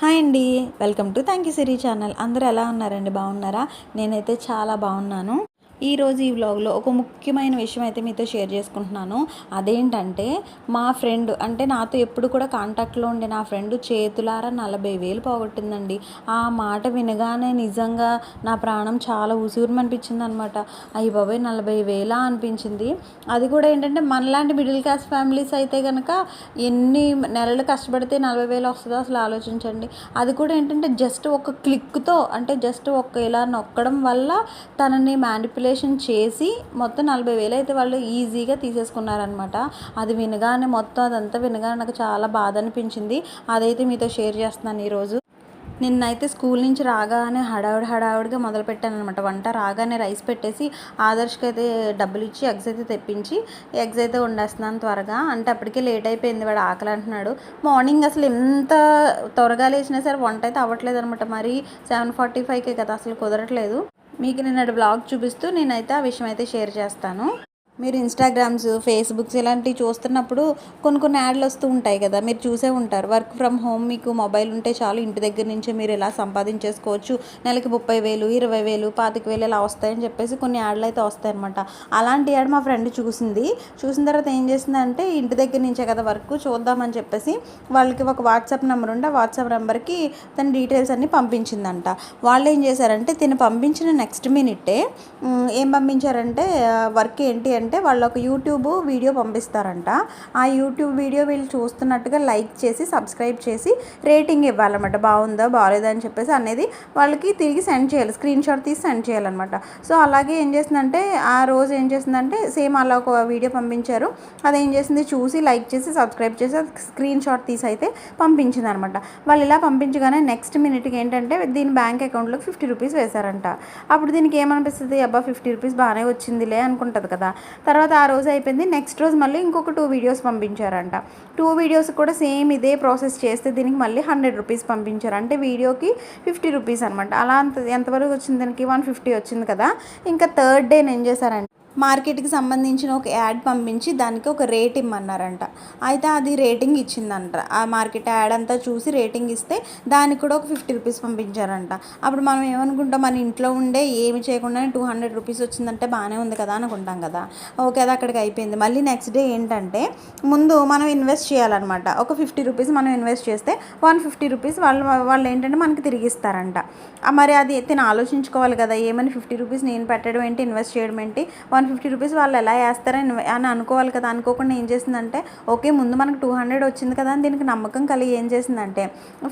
Hi అండి. Welcome to thank you Siri channel. అందరూ ఎలా ఉన్నారండి? బాగున్నారా? నేనైతే చాలా బాగున్నాను. ఈరోజు ఈ వ్లాగ్లో ఒక ముఖ్యమైన విషయం అయితే మీతో షేర్ చేసుకుంటున్నాను. అదేంటంటే మా ఫ్రెండ్ అంటే నాతో ఎప్పుడు కూడా కాంటాక్ట్లో ఉండే నా ఫ్రెండ్ చేతులారా నలభై వేలు పోగొట్టిందండి. ఆ మాట వినగానే నిజంగా నా ప్రాణం చాలా ఉసూరుమనిపించింది అనమాట అయ్యి బాబాయ్ నలభై వేలా అనిపించింది. అది కూడా ఏంటంటే మనలాంటి మిడిల్ క్లాస్ ఫ్యామిలీస్ అయితే కనుక ఎన్ని నెలలు కష్టపడితే నలభై వేలు వస్తుందో అసలు ఆలోచించండి. అది కూడా ఏంటంటే జస్ట్ ఒక క్లిక్తో అంటే జస్ట్ ఒక ఇలా నొక్కడం వల్ల తనని క్యాల్కులేషన్ చేసి మొత్తం నలభై వేలు అయితే వాళ్ళు ఈజీగా తీసేసుకున్నారనమాట అది వినగానే మొత్తం అదంతా వినగానే నాకు చాలా బాధ అనిపించింది. అదైతే మీతో షేర్ చేస్తున్నాను ఈరోజు. నిన్నైతే స్కూల్ నుంచి రాగానే హడావుడి హడావుడిగా మొదలు అనమాట వంట రాగానే రైస్ పెట్టేసి ఆదర్శ్కి అయితే డబ్బులు ఇచ్చి ఎగ్స్ అయితే తెప్పించి ఎగ్స్ అయితే వండేస్తున్నాను త్వరగా. అంటే అప్పటికే లేట్ అయిపోయింది వాడు ఆకలి అంటున్నాడు మార్నింగ్ అసలు ఎంత త్వరగా లేచినా సరే వంట అయితే అవ్వట్లేదు అనమాట మరి సెవెన్ ఫార్టీ ఫైవ్కే కదా అసలు కుదరట్లేదు. మీకు నిన్నటి బ్లాగ్ చూపిస్తూ నేనైతే ఆ విషయం అయితే షేర్ చేస్తాను. మీరు ఇన్స్టాగ్రామ్స్ ఫేస్బుక్స్ ఇలాంటివి చూస్తున్నప్పుడు కొన్ని కొన్ని యాడ్లు వస్తూ ఉంటాయి కదా మీరు చూసే ఉంటారు. వర్క్ ఫ్రమ్ హోమ్ మీకు మొబైల్ ఉంటే చాలు ఇంటి దగ్గర నుంచే మీరు ఇలా సంపాదించేసుకోవచ్చు నెలకి ముప్పై వేలు ఇరవై వేలు పాతిక వేలు ఇలా వస్తాయని చెప్పేసి కొన్ని యాడ్లు అయితే వస్తాయన్నమాట. అలాంటి యాడ్ మా ఫ్రెండ్ చూసింది. చూసిన తర్వాత ఏం చేసిందంటే ఇంటి దగ్గర నుంచే కదా వర్క్ చూద్దామని చెప్పేసి వాళ్ళకి ఒక వాట్సాప్ నెంబర్ ఉంటే ఆ వాట్సాప్ నెంబర్కి తన డీటెయిల్స్ అన్నీ పంపించిందంట. వాళ్ళు ఏం చేశారంటే తిను పంపించిన నెక్స్ట్ మినిట్టే ఏం పంపించారంటే వర్క్ ఏంటి ఏంటంటే వాళ్ళు ఒక యూట్యూబ్ వీడియో పంపిస్తారంట. ఆ యూట్యూబ్ వీడియో వీళ్ళు చూస్తున్నట్టుగా లైక్ చేసి సబ్స్క్రైబ్ చేసి రేటింగ్ ఇవ్వాలన్నమాట. బాగుందా బాగాలేదా అని చెప్పేసి అనేది వాళ్ళకి తిరిగి సెండ్ చేయాలి. స్క్రీన్ షాట్ తీసి సెండ్ చేయాలన్నమాట. సో అలాగే ఏం చేసిందంటే ఆ రోజు ఏం చేసిందంటే సేమ్ అలా ఒక వీడియో పంపించారు. అది ఏం చేసింది? చూసి లైక్ చేసి సబ్స్క్రైబ్ చేసి స్క్రీన్ షాట్ తీసి అయితే పంపించింది అనమాట వాళ్ళు ఇలా పంపించగానే నెక్స్ట్ మినిట్కి ఏంటంటే దీని బ్యాంక్ అకౌంట్లోకి ఫిఫ్టీ రూపీస్ వేశారంట. అప్పుడు దీనికి ఏమనిపిస్తుంది? అబ్బా ఫిఫ్టీ రూపీస్ బాగానే వచ్చిందిలే అనుకుంటుంది కదా. తర్వాత ఆ రోజు అయిపోయింది. నెక్స్ట్ రోజు మళ్ళీ ఇంకొక టూ వీడియోస్ పంపించారంట. టూ వీడియోస్ కూడా సేమ్ ఇదే ప్రాసెస్ చేస్తే దీనికి మళ్ళీ హండ్రెడ్ రూపీస్ పంపించారు. అంటే వీడియోకి ఫిఫ్టీ రూపీస్ అనమాట అలా అంత ఎంతవరకు వచ్చింది దానికి? వన్ ఫిఫ్టీ వచ్చింది కదా. ఇంకా థర్డ్ డే ఏం చేశారంటే మార్కెట్కి సంబంధించిన ఒక యాడ్ పంపించి దానికి ఒక రేట్ ఇమ్మన్నారంట. అయితే అది రేటింగ్ ఇచ్చిందంట. ఆ మార్కెట్ యాడ్ అంతా చూసి రేటింగ్ ఇస్తే దానికి కూడా ఒక ఫిఫ్టీ రూపీస్ పంపించారంట. అప్పుడు మనం ఏమనుకుంటాం? మన ఇంట్లో ఉండే ఏమి చేయకుండా టూ హండ్రెడ్ రూపీస్ వచ్చిందంటే బాగానే ఉంది కదా అనుకుంటాం కదా. ఓకే అది అక్కడికి అయిపోయింది. మళ్ళీ నెక్స్ట్ డే ఏంటంటే ముందు మనం ఇన్వెస్ట్ చేయాలన్నమాట. ఒక ఫిఫ్టీ రూపీస్ మనం ఇన్వెస్ట్ చేస్తే వన్ ఫిఫ్టీ రూపీస్ వాళ్ళు వాళ్ళు ఏంటంటే మనకి తిరిగిస్తారంట మరి అది తిని ఆలోచించుకోవాలి కదా. ఏమని ఫిఫ్టీ రూపీస్ నేను పెట్టడం ఏంటి? ఇన్వెస్ట్ చేయడం ఏంటి? వన్ వన్ ఫిఫ్టీ రూపీస్ వాళ్ళు ఎలా వేస్తారని అని అనుకోవాలి కదా. అనుకోకుండా ఏం చేసిందంటే ఓకే ముందు మనకు టూ హండ్రెడ్ వచ్చింది కదా అని దీనికి నమ్మకం కలిగి ఏం చేసిందంటే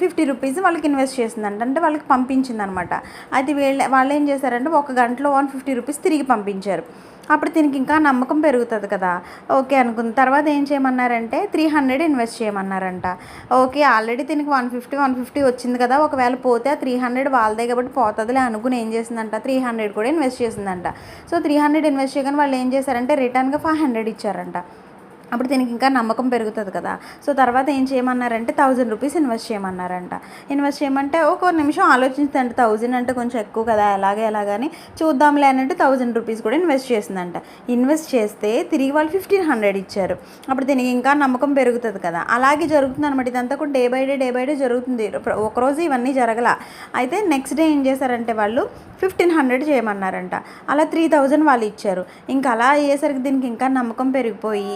ఫిఫ్టీ రూపీస్ వాళ్ళకి ఇన్వెస్ట్ చేసిందంట. అంటే వాళ్ళకి పంపించింది అనమాట అది వీళ్ళ వాళ్ళు ఏం చేశారంటే ఒక గంటలో వన్ ఫిఫ్టీ రూపీస్ తిరిగి పంపించారు. అప్పుడు దీనికి ఇంకా నమ్మకం పెరుగుతుంది కదా. ఓకే అనుకుంది తర్వాత ఏం చేయమన్నారంటే త్రీ హండ్రెడ్ ఇన్వెస్ట్ చేయమన్నారంట. ఓకే ఆల్రెడీ దీనికి వన్ ఫిఫ్టీ వన్ ఫిఫ్టీ వచ్చింది కదా. ఒకవేళ పోతే ఆ త్రీ హండ్రెడ్ వాళ్ళదే కాబట్టి పోతుందిలే అనుకుని ఏం చేసిందంట త్రీ హండ్రెడ్ కూడా ఇన్వెస్ట్ చేసిందంట. సో త్రీ హండ్రెడ్ ఇన్వెస్ట్ చేయగానే వాళ్ళు ఏం చేశారంటే రిటర్న్గా ఫైవ్ హండ్రెడ్ ఇచ్చారంట. అప్పుడు దీనికి ఇంకా నమ్మకం పెరుగుతుంది కదా. సో తర్వాత ఏం చేయమన్నారంటే థౌజండ్ రూపీస్ ఇన్వెస్ట్ చేయమన్నారంట. ఇన్వెస్ట్ చేయమంటే ఒక నిమిషం ఆలోచించండి. థౌజండ్ అంటే కొంచెం ఎక్కువ కదా ఎలాగే ఎలాగని చూద్దాంలే అన్నట్టు థౌజండ్ రూపీస్ కూడా ఇన్వెస్ట్ చేసిందంట. ఇన్వెస్ట్ చేస్తే తిరిగి వాళ్ళు ఫిఫ్టీన్ హండ్రెడ్ ఇచ్చారు. అప్పుడు దీనికి ఇంకా నమ్మకం పెరుగుతుంది కదా. అలాగే జరుగుతుంది అనమాట ఇదంతా కూడా day by day day by day జరుగుతుంది. ఒకరోజు ఇవన్నీ జరగల. అయితే నెక్స్ట్ డే ఏం చేశారంటే వాళ్ళు ఫిఫ్టీన్ హండ్రెడ్ చేయమన్నారంట. అలా త్రీ థౌజండ్ వాళ్ళు ఇచ్చారు. ఇంకా అలా అయ్యేసరికి దీనికి ఇంకా నమ్మకం పెరిగిపోయి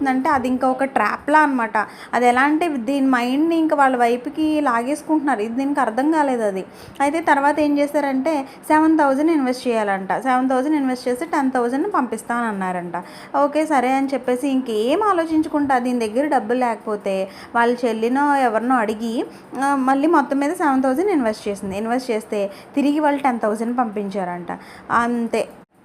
ఏమవుతుందంటే అది ఇంకా ఒక ట్రాప్లా అనమాట అది ఎలా అంటే దీని మైండ్ని ఇంకా వాళ్ళ వైపుకి లాగేసుకుంటున్నారు. ఇది దీనికి అర్థం కాలేదు అది. అయితే తర్వాత ఏం చేశారంటే సెవెన్ థౌజండ్ ఇన్వెస్ట్ చేయాలంట. సెవెన్ థౌజండ్ ఇన్వెస్ట్ చేసి టెన్ థౌజండ్ పంపిస్తానన్నారంట. ఓకే సరే అని చెప్పేసి ఇంకేం ఆలోచించుకుంటా దీని దగ్గర డబ్బులు లేకపోతే వాళ్ళ చెల్లినో ఎవరినో అడిగి మళ్ళీ మొత్తం మీద సెవెన్ థౌజండ్ ఇన్వెస్ట్ చేసింది. ఇన్వెస్ట్ చేస్తే తిరిగి వాళ్ళు టెన్ థౌజండ్ పంపించారంట. అంతే.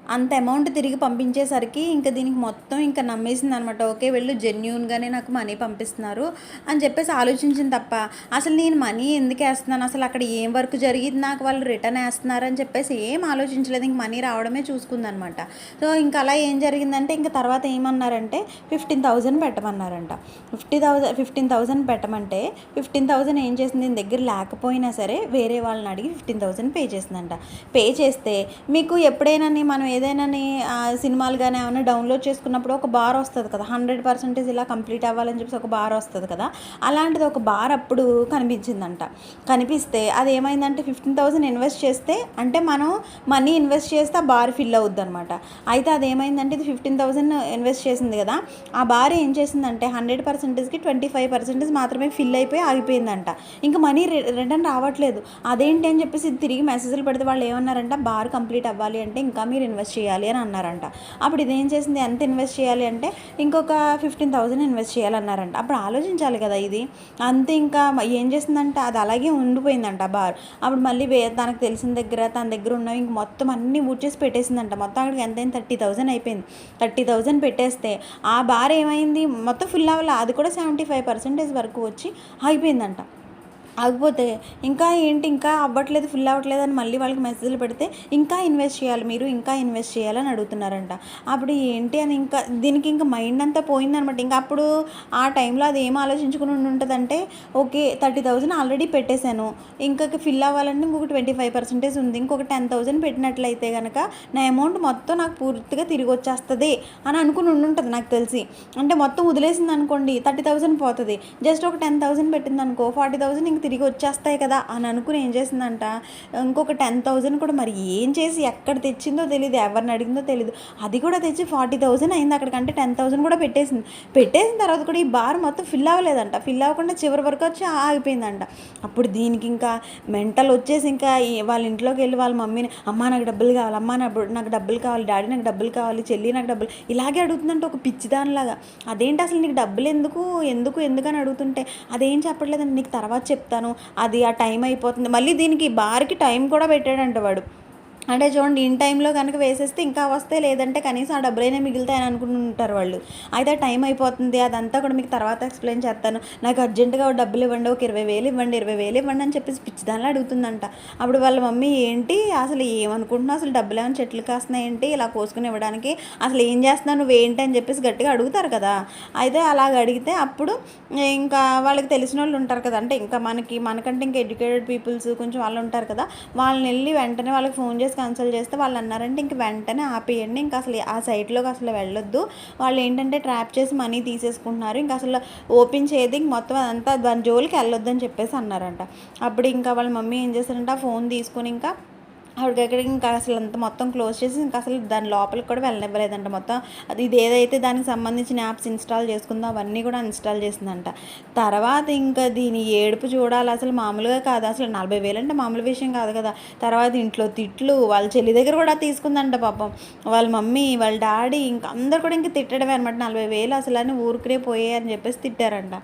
అంత అమౌంట్ తిరిగి పంపించేసరికి ఇంకా దీనికి మొత్తం ఇంకా నమ్మేసింది అనమాట ఓకే వెళ్ళు జెన్యున్గానే నాకు మనీ పంపిస్తున్నారు అని చెప్పేసి ఆలోచించింది తప్ప అసలు నేను మనీ ఎందుకు వేస్తున్నాను? అసలు అక్కడ ఏం వర్క్ జరిగింది? నాకు వాళ్ళు రిటర్న్ వేస్తున్నారు అని చెప్పేసి ఏం ఆలోచించలేదు. ఇంక మనీ రావడమే చూసుకుందనమాట సో ఇంకా అలా ఏం జరిగిందంటే ఇంకా తర్వాత ఏమన్నారంటే ఫిఫ్టీన్ థౌజండ్ పెట్టమన్నారంట. ఫిఫ్టీ థౌజండ్ ఫిఫ్టీన్ థౌజండ్ పెట్టమంటే ఫిఫ్టీన్ థౌజండ్ ఏం చేసింది? దీని దగ్గర లేకపోయినా సరే వేరే వాళ్ళని అడిగి ఫిఫ్టీన్ థౌజండ్ పే చేసిందంట. పే చేస్తే మీకు ఎప్పుడైనా మనం ఏదైనా సినిమాలు కానీ ఏమైనా డౌన్లోడ్ చేసుకున్నప్పుడు ఒక బార్ వస్తుంది కదా. హండ్రెడ్ పర్సెంటేజ్ ఇలా కంప్లీట్ అవ్వాలని చెప్పేసి ఒక బార్ వస్తుంది కదా. అలాంటిది ఒక బార్ అప్పుడు కనిపించిందంట. కనిపిస్తే అది ఏమైందంటే ఫిఫ్టీన్ థౌసండ్ ఇన్వెస్ట్ చేస్తే అంటే మనం మనీ ఇన్వెస్ట్ చేస్తే ఆ బార్ ఫిల్ అవుద్ది అనమాట అయితే అది ఏమైందంటే ఇది ఫిఫ్టీన్ థౌసండ్ ఇన్వెస్ట్ చేసింది కదా. ఆ బార్ ఏం చేసిందంటే హండ్రెడ్ పర్సెంటేజ్కి ట్వంటీ ఫైవ్ పర్సెంటేజ్ మాత్రమే ఫిల్ అయిపోయి ఆగిపోయిందంట. ఇంకా మనీ రిటర్న్ రావట్లేదు. అదేంటి అని చెప్పేసి ఇది తిరిగి మెసేజ్లు పెడితే వాళ్ళు ఏమన్నారంట బార్ కంప్లీట్ అవ్వాలి అంటే ఇంకా మీరు ఇన్వెస్ట్ చేయాలి అని అన్నారంట. అప్పుడు ఇదేం చేసింది? ఎంత ఇన్వెస్ట్ చేయాలి అంటే ఇంకొక ఫిఫ్టీన్ థౌసండ్ ఇన్వెస్ట్ చేయాలన్నారంట అప్పుడు ఆలోచించాలి కదా ఇది. అంతే ఇంకా ఏం చేసిందంటే అది అలాగే ఉండిపోయిందంట బార్. అప్పుడు మళ్ళీ వే తనకు తెలిసిన దగ్గర తన దగ్గర ఉన్నవి ఇంక మొత్తం అన్నీ ఊడ్చేసి పెట్టేసిందంట. మొత్తం అక్కడికి ఎంతైంది థర్టీ థౌసండ్ అయిపోయింది. థర్టీ థౌసండ్ పెట్టేస్తే ఆ బార్ ఏమైంది? మొత్తం ఫుల్ అవ్వాలి. అది కూడా సెవెంటీ ఫైవ్ పర్సెంటేజ్ వరకు వచ్చి ఆగిపోయిందంట. ఆగిపోతే ఇంకా ఏంటి ఇంకా అవ్వట్లేదు ఫుల్ అవ్వట్లేదు అని మళ్ళీ వాళ్ళకి మెసేజ్లు పెడితే ఇంకా ఇన్వెస్ట్ చేయాలి మీరు ఇంకా ఇన్వెస్ట్ చేయాలని అడుగుతున్నారంట. అప్పుడు ఏంటి అని ఇంకా దీనికి ఇంకా మైండ్ అంతా పోయిందనమాట. ఇంకా అప్పుడు ఆ టైంలో అది ఏం ఆలోచించుకుని ఉండి ఉంటుందంటే ఓకే థర్టీ థౌజండ్ ఆల్రెడీ పెట్టేశాను. ఇంకా ఫిల్ అవ్వాలంటే ఇంకొక ట్వంటీ ఫైవ్ పర్సెంటేజ్ ఉంది. ఇంకొక టెన్ థౌజండ్ పెట్టినట్లయితే కనుక నా అమౌంట్ మొత్తం నాకు పూర్తిగా తిరిగి వచ్చేస్తుంది అని అనుకుని ఉండుంటుంది నాకు తెలిసి. అంటే మొత్తం వదిలేసింది అనుకోండి థర్టీ థౌజండ్ పోతుంది. జస్ట్ ఒక టెన్ థౌసండ్ పెట్టింది అనుకో ఫార్టీ థౌసండ్ ఇంక తిరిగి వచ్చేస్తాయి కదా అని అనుకుని ఏం చేసిందంట? ఇంకొక టెన్ థౌజండ్ కూడా మరి ఏం చేసి ఎక్కడ తెచ్చిందో తెలియదు ఎవరిని అడిగిందో తెలియదు అది కూడా తెచ్చి ఫార్టీ థౌజండ్ అయింది అక్కడికంటే టెన్ థౌజండ్ కూడా పెట్టేసింది. పెట్టేసిన తర్వాత కూడా ఈ బార్ మొత్తం ఫిల్ అవ్వలేదంట. ఫిల్ అవ్వకుండా చివరి వరకు వచ్చి ఆగిపోయిందంట. అప్పుడు దీనికి ఇంకా మెంటల్ వచ్చేసి ఇంకా వాళ్ళ ఇంట్లోకి వెళ్ళి వాళ్ళ మమ్మీని అమ్మ నాకు డబ్బులు కావాలి అమ్మ నాకు నాకు డబ్బులు కావాలి డాడీ నాకు డబ్బులు కావాలి చెల్లి నాకు డబ్బులు ఇలాగే అడుగుతుందంటే ఒక పిచ్చిదానిలాగా. అదేంటి అసలు నీకు డబ్బులు ఎందుకు ఎందుకు ఎందుకని అడుగుతుంటే? అదేం చెప్పట్లేదండి నీకు తర్వాత చెప్తాను అది ఆ టైం అయిపోతుంది. మళ్ళీ దీనికి బార్కి టైం కూడా పెట్టాడంట వాడు. అంటే చూడండి ఇన్ టైంలో కనుక వేసేస్తే ఇంకా వస్తే లేదంటే కనీసం ఆ డబ్బులైనా మిగులుతాయని అనుకుంటుంటారు వాళ్ళు. అయితే టైం అయిపోతుంది అదంతా కూడా మీకు తర్వాత ఎక్స్ప్లెయిన్ చేస్తాను. నాకు అర్జెంటుగా ఒక డబ్బులు ఇవ్వండి ఒక ఇరవై వేలు ఇవ్వండి ఇరవై వేలు ఇవ్వండి అని చెప్పేసి పిచ్చిదానిలో అడుగుతుందంట. అప్పుడు వాళ్ళ మమ్మీ ఏంటి అసలు ఏమనుకుంటున్నావు? అసలు డబ్బులు ఏమైనా చెట్లు కాస్తున్నాయి ఏంటి? ఇలా కోసుకుని ఇవ్వడానికి అసలు ఏం చేస్తున్నావు నువ్వు ఏంటి అని చెప్పేసి గట్టిగా అడుగుతారు కదా. అయితే అలాగ అడిగితే అప్పుడు ఇంకా వాళ్ళకి తెలిసిన వాళ్ళు ఉంటారు కదా. అంటే ఇంకా మనకి మనకంటే ఇంకా ఎడ్యుకేటెడ్ పీపుల్స్ కొంచెం వాళ్ళు ఉంటారు కదా. వాళ్ళని వెళ్ళి వెంటనే వాళ్ళకి ఫోన్ చేసి కన్సల్ట్ చేస్తే వాళ్ళు అన్నారంటే ఇంక వెంటనే ఆపేయండి. ఇంకా అసలు ఆ సైట్లోకి అసలు వెళ్ళొద్దు. వాళ్ళు ఏంటంటే ట్రాప్ చేసి మనీ తీసేసుకుంటున్నారు. ఇంకా అసలు ఓపెన్ చేయదు. ఇంక మొత్తం అదంతా దాని జోలికి వెళ్ళొద్దు అని చెప్పేసి అన్నారంట. అప్పుడు ఇంకా వాళ్ళ మమ్మీ ఏం చేశారంటే ఆ ఫోన్ తీసుకుని ఇంకా ఆవిడకి ఇంకా అసలు అంత మొత్తం క్లోజ్ చేసి ఇంకా అసలు దాని లోపలికి కూడా వెళ్ళనివ్వలేదంట మొత్తం. అది ఇది ఏదైతే దానికి సంబంధించిన యాప్స్ ఇన్స్టాల్ చేసుకుందో అవన్నీ కూడా ఇన్స్టాల్ చేసిందంట. తర్వాత ఇంకా దీని ఏడుపు చూడాలి అసలు మామూలుగా కాదు. అసలు నలభై వేలు అంటే మామూలు విషయం కాదు కదా. తర్వాత ఇంట్లో తిట్లు వాళ్ళ చెల్లి దగ్గర కూడా తీసుకుందంట పాపం. వాళ్ళ మమ్మీ వాళ్ళ డాడీ ఇంకా అందరు కూడా ఇంకా తిట్టడమే అనమాట నలభై వేలు అసలు అని ఊరికనే పోయాయి అని చెప్పేసి తిట్టారంట.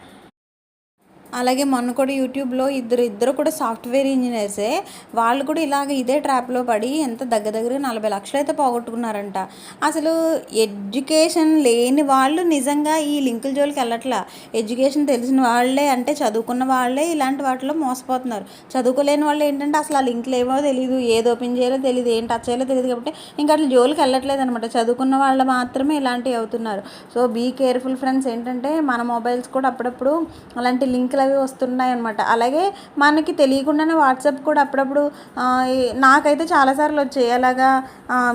అలాగే మొన్న కూడా యూట్యూబ్లో ఇద్దరు ఇద్దరు కూడా సాఫ్ట్వేర్ ఇంజనీర్సే. వాళ్ళు కూడా ఇలాగ ఇదే ట్రాప్లో పడి ఎంత దగ్గర దగ్గర నలభై లక్షలు అయితే పోగొట్టుకున్నారంట. అసలు ఎడ్యుకేషన్ లేని వాళ్ళు నిజంగా ఈ లింకుల జోలికి వెళ్ళట్లా. ఎడ్యుకేషన్ తెలిసిన వాళ్ళే అంటే చదువుకున్న వాళ్ళే ఇలాంటి వాటిలో మోసపోతున్నారు. చదువుకోలేని వాళ్ళు ఏంటంటే అసలు ఆ లింకులు ఏమో తెలియదు ఏది ఓపెన్ చేయాలో తెలియదు ఏం టచ్ చేయాలో తెలియదు కాబట్టి ఇంకా అట్లా జోలికి వెళ్ళట్లేదు అనమాట చదువుకున్న వాళ్ళు మాత్రమే ఇలాంటివి అవుతున్నారు. సో బీ కేర్ఫుల్ ఫ్రెండ్స్ ఏంటంటే మన మొబైల్స్ కూడా అప్పుడప్పుడు అలాంటి లింకులు అవి వస్తున్నాయి అనమాట అలాగే మనకి తెలియకుండానే వాట్సాప్ కూడా అప్పుడప్పుడు నాకైతే చాలాసార్లు వచ్చాయి. అలాగా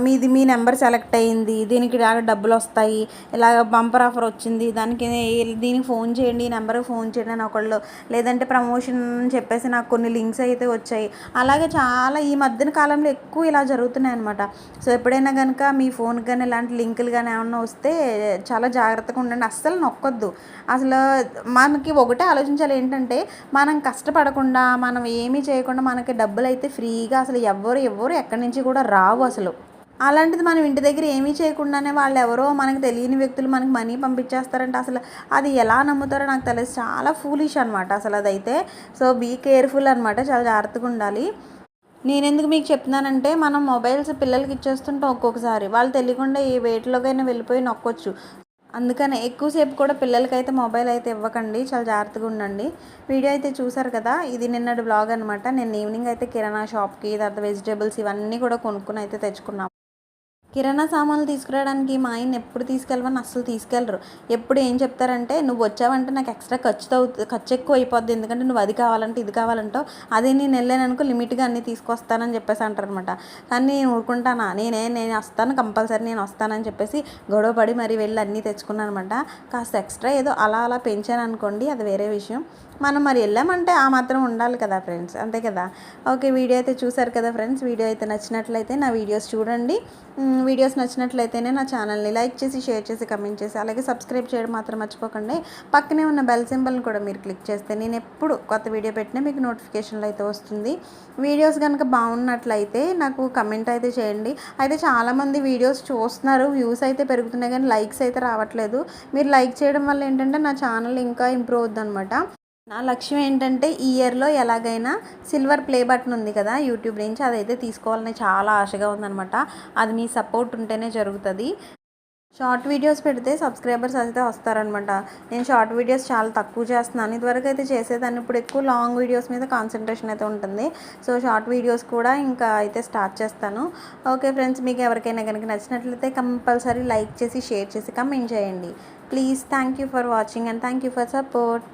మీది మీ నెంబర్ సెలెక్ట్ అయ్యింది దీనికి డబ్బులు వస్తాయి ఇలాగ బంపర్ ఆఫర్ వచ్చింది దానికి దీనికి ఫోన్ చేయండి ఈ నెంబర్కి ఫోన్ చేయండి అని ఒకళ్ళు లేదంటే ప్రమోషన్ అని చెప్పేసి నాకు కొన్ని లింక్స్ అయితే వచ్చాయి. అలాగే చాలా ఈ మధ్యన కాలంలో ఎక్కువ ఇలా జరుగుతున్నాయి అనమాట సో ఎప్పుడైనా కనుక మీ ఫోన్ కానీ ఇలాంటి లింకులు కానీ ఏమన్నా వస్తే చాలా జాగ్రత్తగా ఉండండి. అస్సలు నొక్కొద్దు. అసలు మనకి ఒకటే ఆలోచించాలి ఏంటంటే మనం కష్టపడకుండా మనం ఏమీ చేయకుండా మనకి డబ్బులు అయితే ఫ్రీగా అసలు ఎవ్వరు ఎవ్వరు ఎక్కడి నుంచి కూడా రావు అసలు. అలాంటిది మనం ఇంటి దగ్గర ఏమీ చేయకుండానే వాళ్ళు ఎవరో మనకు తెలియని వ్యక్తులు మనకి మనీ పంపించేస్తారంటే అసలు అది ఎలా నమ్ముతారో నాకు తెలియదు. చాలా ఫూలిష్ అనమాట అసలు అదైతే. సో బీ కేర్ఫుల్ అనమాట చాలా జాగ్రత్తగా ఉండాలి. నేను ఎందుకు మీకు చెప్తున్నానంటే మనం మొబైల్స్ పిల్లలకి ఇచ్చేస్తుంటాం ఒక్కొక్కసారి. వాళ్ళు తెలియకుండా ఏ వేటిలోకైనా వెళ్ళిపోయి నొక్కొచ్చు. అందుకనే ఎక్కువసేపు కూడా పిల్లలకైతే మొబైల్ అయితే ఇవ్వకండి. చాలా జాగ్రత్తగా ఉండండి. వీడియో అయితే చూసారు కదా? ఇది నిన్నటి బ్లాగ్ అనమాట నేను ఈవినింగ్ అయితే కిరాణా షాప్కి తర్వాత వెజిటేబుల్స్ ఇవన్నీ కూడా కొనుక్కుని అయితే తెచ్చుకున్నాం. కిరాణా సామాన్లు తీసుకురావడానికి మా ఆయన ఎప్పుడు తీసుకెళ్ళమని అస్సలు తీసుకెళ్ళరు. ఎప్పుడు ఏం చెప్తారంటే నువ్వు వచ్చావంటే నాకు ఎక్స్ట్రా ఖర్చు అవుతుంది ఖర్చు ఎక్కువ అయిపోద్ది. ఎందుకంటే నువ్వు అది కావాలంటే ఇది కావాలంటావు. అదే నేను వెళ్ళాను అనుకో లిమిట్గా అన్నీ తీసుకొస్తానని చెప్పేసి అంటారు అనమాట కానీ నేను ఊరుకుంటానా? నేనే నేను వస్తాను కంపల్సరీ నేను వస్తానని చెప్పేసి గొడవ పడి మరి వెళ్ళి అన్నీ తెచ్చుకున్నాను అనమాట కాస్త ఎక్స్ట్రా ఏదో అలా అలా పెంచాను అనుకోండి అది వేరే విషయం. మనం మరి వెళ్ళామంటే ఆ మాత్రం ఉండాలి కదా ఫ్రెండ్స్ అంతే కదా? ఓకే వీడియో అయితే చూసారు కదా ఫ్రెండ్స్ వీడియో అయితే నచ్చినట్లయితే నా వీడియోస్ చూడండి. వీడియోస్ నచ్చినట్లయితేనే నా ఛానల్ని లైక్ చేసి షేర్ చేసి కమెంట్ చేసి అలాగే సబ్స్క్రైబ్ చేయడం మాత్రం మర్చిపోకండి. పక్కనే ఉన్న బెల్ సింబల్ని కూడా మీరు క్లిక్ చేస్తే నేను ఎప్పుడు కొత్త వీడియో పెట్టినా మీకు నోటిఫికేషన్లు అయితే వస్తుంది. వీడియోస్ కనుక బాగున్నట్లయితే నాకు కమెంట్ అయితే చేయండి. అయితే చాలామంది వీడియోస్ చూస్తున్నారు వ్యూస్ అయితే పెరుగుతున్నాయి కానీ లైక్స్ అయితే రావట్లేదు. మీరు లైక్ చేయడం వల్ల ఏంటంటే నా ఛానల్ ఇంకా ఇంప్రూవ్ అవుద్ది అనమాట నా లక్ష్యం ఏంటంటే ఈ ఇయర్లో ఎలాగైనా సిల్వర్ ప్లే బటన్ ఉంది కదా యూట్యూబ్ నుంచి అదైతే తీసుకోవాలని చాలా ఆశగా ఉందనమాట అది మీ సపోర్ట్ ఉంటేనే జరుగుతుంది. షార్ట్ వీడియోస్ పెడితే సబ్స్క్రైబర్స్ అయితే వస్తారనమాట నేను షార్ట్ వీడియోస్ చాలా తక్కువ చేస్తున్నాను. ఇదివరకు అయితే చేసేదాన్ని. ఇప్పుడు ఎక్కువ లాంగ్ వీడియోస్ మీద కాన్సన్ట్రేషన్ అయితే ఉంటుంది. సో షార్ట్ వీడియోస్ కూడా ఇంకా అయితే స్టార్ట్ చేస్తాను. ఓకే ఫ్రెండ్స్ మీకు ఎవరికైనా కనుక నచ్చినట్లయితే కంపల్సరీ లైక్ చేసి షేర్ చేసి కమెంట్ చేయండి. Please thank you for watching and thank you for support.